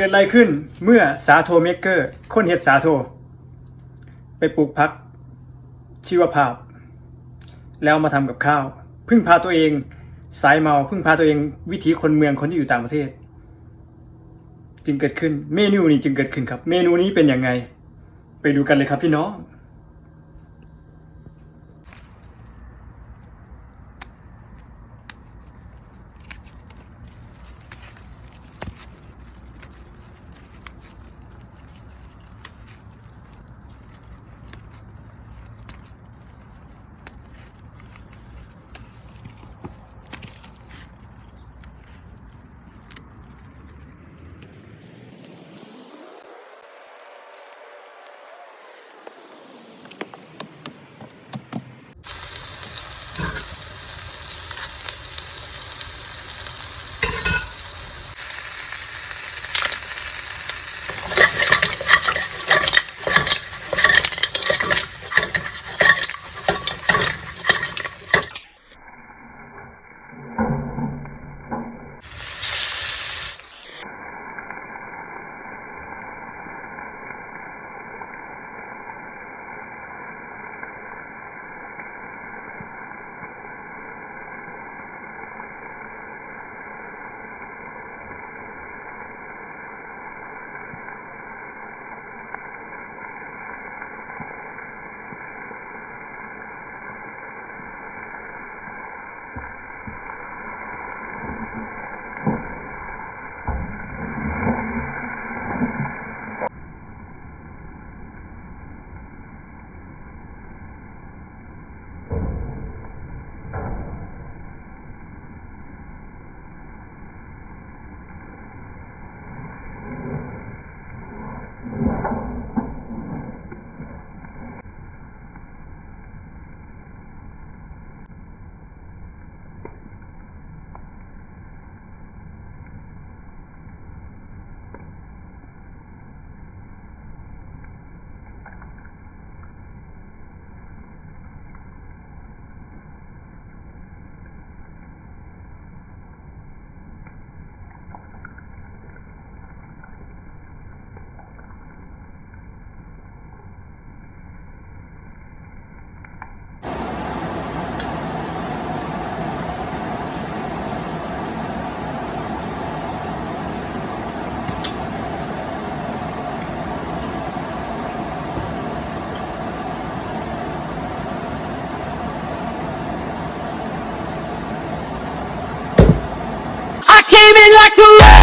กิดอะไรขึ้นเมื่อสาโทเมกเกอร์คนเห็ดสาโท ไปปลูกพักชีวภาพ แล้วมาทำกับข้าว พึ่งพาตัวเองสายเมาพึ่งพาตัวเองวิถีคนเมืองคนที่อยู่ต่างประเทศ จึงเกิดขึ้นเมนูนี้จึงเกิดขึ้นครับ เมนูนี้เป็นยังไง ไปดูกันเลยครับพี่น้อง screaming like a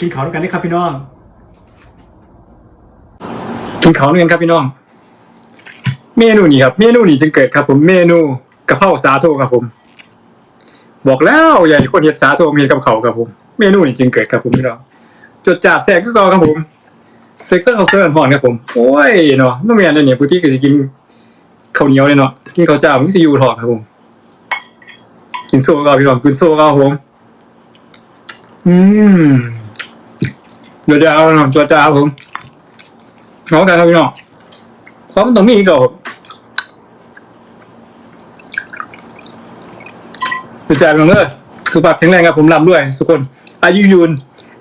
กินข้าวด้วยกันได้ครับพี่น้อง กินข้าวด้วยกันครับพี่น้อง เมนูนี้ครับ เมนูนี้จึงเกิดครับ ผม เมนูกะเพราสาโทครับผม บอกแล้วอย่าให้คนเห็ดสาโทมีกับเขาวครับผม เมนูนี้จึงเกิดครับผมพี่น้อง จดจ่าแสกก็กอครับผมเซกก็เขาเสิร์ฟหอนครับผม โอ้ยเนาะน้องเมียนเนี่ยปุ้ที่ก็จะกินข้าวเหนียวเลยเนาะกินข้าวเจ้ามึงสิยูถอดครับผม กินโซ่ก็พี่น้องกินโซ่ก็ผม อืม เดี๋ยวจะเอาหน่อยจะจะเอาผมเอากันครับพี่น้องความนต้องมีอีก่อนจะจ่ายไปเลยสุขภาพแข็งแรงครับผมรำด้วย ทุกคน อายุยืน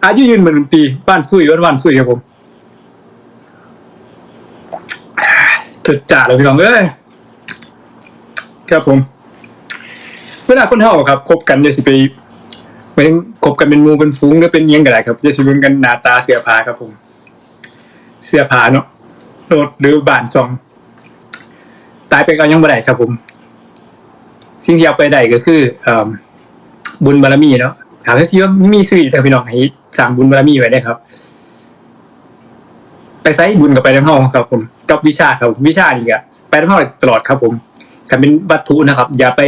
อายุยืนเหมือนปีบ้านซุยวันวันซุยครับผมสุดจ่าเลยพี่น้องเอ้ยครับผม เวลาคนเฮาครับคบกันจะสิไป เหมือนคบกันเป็นมูเป็นฟุ้งหรือเป็นเอียงกันไรครับจะสิเบิ่งกันหน้าตาเสื้อผ้าครับผม เสื้อผ้าเนาะรถหรือบ้านซอง ตายไปก็ยังบ่ได้ครับผม สิ่งที่เอาไปได้ก็คือเอ่อบุญบารมีเนาะถามว่าที่ว่ามีสื่อแต่พี่น้องให้สร้างบุญบารมีไว้ได้ครับ ไปใช้บุญกับไปในห้องครับ ผม กับวิชาครับ วิชานี่ก็ไปในห้องตลอดครับ ผมถ้าเป็นวัตถุนะครับ อย่าไป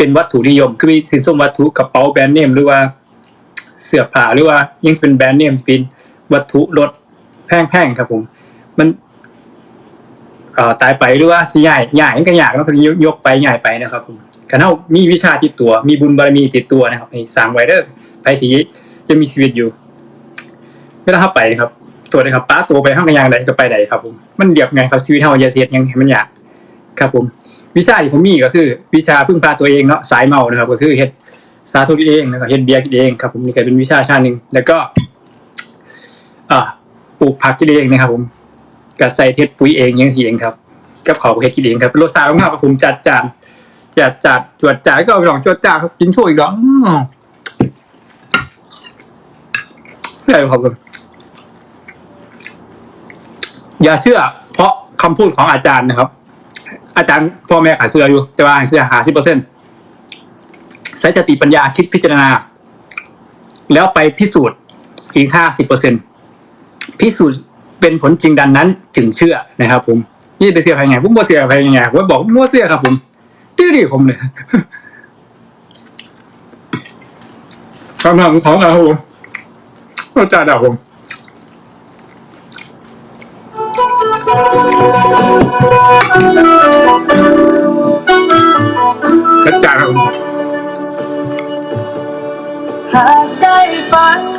เป็นวัตถุนิยม คือมีสินส้มวัตถุกระเป๋าแบรนด์เนมหรือว่าเสื้อผ้าหรือว่ายังเป็นแบรนด์เนมเป็นวัตถุรถแพงๆครับผม มันตายไปหรือว่าสิใหญ่ใหญ่ก็อยากแล้วก็ยกยกไปใหญ่ไปนะครับผมกันเท่ามีวิชาติดตัว มีบุญบารมีติดตัวนะครับให้สางไว้เด้อไปสีจะมีชีวิตอยู่ไม่ต้องเข้าไปนะครับ ตัวเลยครับป้าตัวไปข้างกระยางใดก็ไปใดครับผมมันเดียบไงครับชีวิตเฮาอย่าเสียดยังให้มันอยากครับผม วิชาที่ผมมีก็คือ วิชาพึ่งพาตัวเองเนาะสายเมานะครับ ก็คือเฮ็ดสาธุนเองนะครับเฮ็ดเบียร์กินเองครับผมนี่ก็เป็นวิชาชาติหนึ่งแล้วก็อ่าปลูกผักกินเองนะครับ ผมก็ใส่เทศปุ๋ยเองยังสีเองครับกับขาเฮ็ดกินเองครับรสชาติของเขาครับผมจัดจานจัดจัดจวดจ่ายก็เอาสองจวดจ่าครับกินโชว์อีกแล้วอืมใช่ครับผมอย่าเชื่อ เพราะคำพูดของอาจารย์นะครับ อาจารย์พ่อแม่ขายเสื้ออยู่ แต่ว่าขายเสื้อหาสิบเปอร์เซ็นต์ใช้สติปัญญาคิดพิจารณา แล้วไปพิสูจน์อีกห้าสิบเปอร์เซ็นต์พิสูจน์เป็นผลจริงดันนั้นถึงเชื่อนะครับผมนี่ไปเสียใครไงผมบ่เสียใครไงผมบอกมั่วเสียครับผมดื้อดิผมเลยคำถามของเราครับผมอาจารย์ดาวผมอ ห